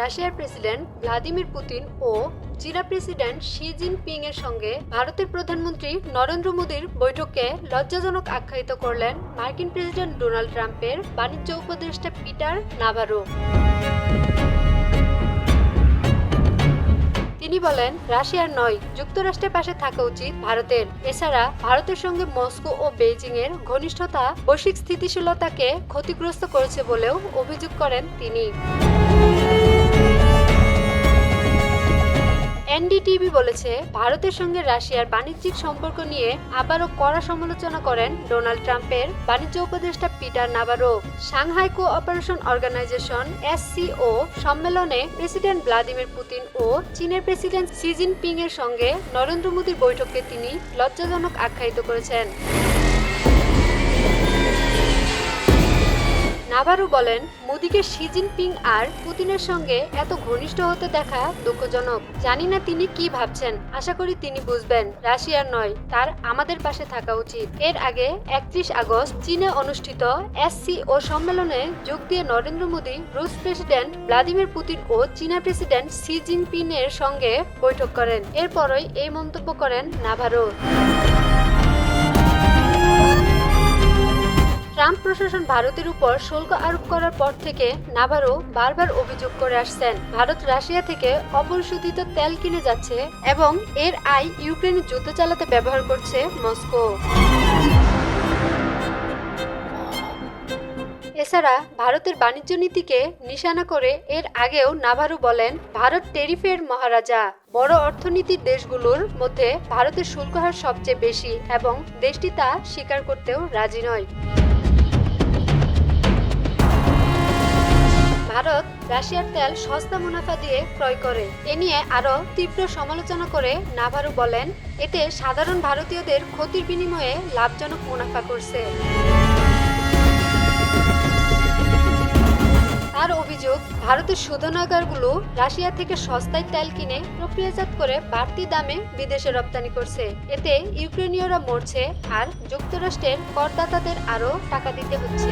রাশিয়ার president Vladimir Putin ও চীনা president Xi Jinping এর সঙ্গে ভারতের প্রধানমন্ত্রী নরেন্দ্র মোদীর বৈঠককে লজ্জাজনক আখ্যায়িত করলেন মার্কিন প্রেসিডেন্ট ডোনাল্ড ট্রাম্পের বাণিজ্য উপদেষ্টা পিটার নাভারো। তিনি বলেন, রাশিয়ার নয়, যুক্তরাষ্ট্রের পাশে থাকা উচিত ভারতের। এছাড়া ভারতের সঙ্গে মস্কো ও বেইজিং এর ঘনিষ্ঠতা, বৈশ্বিক স্থিতিশীলতাকে ক্ষতিগ্রস্ত করেছে বলেও অভিযোগ করেন তিনি। এনডিটিভি বলেছে, ভারতের সঙ্গে রাশিয়ার বাণিজ্যিক সম্পর্ক নিয়ে আবারও কড়া সমালোচনা করেন ডোনাল্ড ট্রাম্পের বাণিজ্য উপদেষ্টা Peter Navarro. Shanghai cooperation organisation SCO সম্মেলনে প্রেসিডেন্ট ভ্লাদিমির পুতিন ও চীনের প্রেসিডেন্ট শি জিনপিং এর সঙ্গে নরেন্দ্র মোদীর বৈঠককে তিনি লজ্জাজনক আখ্যায়িত করেছেন। নাভারো বলেন, মোদীকে শি জিনপিং আর পুতিনের সঙ্গে এত ঘনিষ্ঠ হতে দেখা দুঃখজনক। জানি না তিনি কি ভাবছেন, আশা করি তিনি বুঝবেন, রাশিয়ার নয়, তার আমাদের পাশে থাকা উচিত। এর আগে একত্রিশ আগস্ট চীনে অনুষ্ঠিত এসসিও সম্মেলনে যোগ দিয়ে নরেন্দ্র মোদী, রুশ প্রেসিডেন্ট ভ্লাদিমির পুতিন ও চীনা প্রেসিডেন্ট শি জিনপিং এর সঙ্গে বৈঠক করেন। এরপরই এই মন্তব্য করেন নাভারো। ট্রাম্প প্রশাসন ভারতের উপর শুল্ক আরোপ করার পর থেকে নাভারো বারবার অভিযোগ করে আসছেন। ভারত রাশিয়া থেকে অপরিশোধিত তেল কিনে যাচ্ছে এবং এর আয় ইউক্রেনে যুদ্ধ চালাতে ব্যবহার করছে মস্কো। এছাড়া ভারতের বাণিজ্য নীতিকে নিশানা করে এর আগেও নাভারু বলেন, ভারত টেরিফের মহারাজা। বড় অর্থনীতির দেশগুলোর মধ্যে ভারতের শুল্ক হার সবচেয়ে বেশি এবং দেশটি তা স্বীকার করতেও রাজি নয়। রাশিয়ার তেল সস্তা মুনাফা দিয়ে ক্রয় করে। এ নিয়ে আরও তীব্র সমালোচনা করে নাভারু বলেন, এতে সাধারণ ভারতীয়দের ক্ষতির বিনিময়ে লাভজনক মুনাফা করছে। তার অভিযোগ, ভারতের শোধনাগারগুলো রাশিয়া থেকে সস্তায় তেল কিনে প্রক্রিয়াজাত করে বাড়তি দামে বিদেশে রপ্তানি করছে। এতে ইউক্রেনীয়রা মরছে আর যুক্তরাষ্ট্রের করদাতাদের আরও টাকা দিতে হচ্ছে।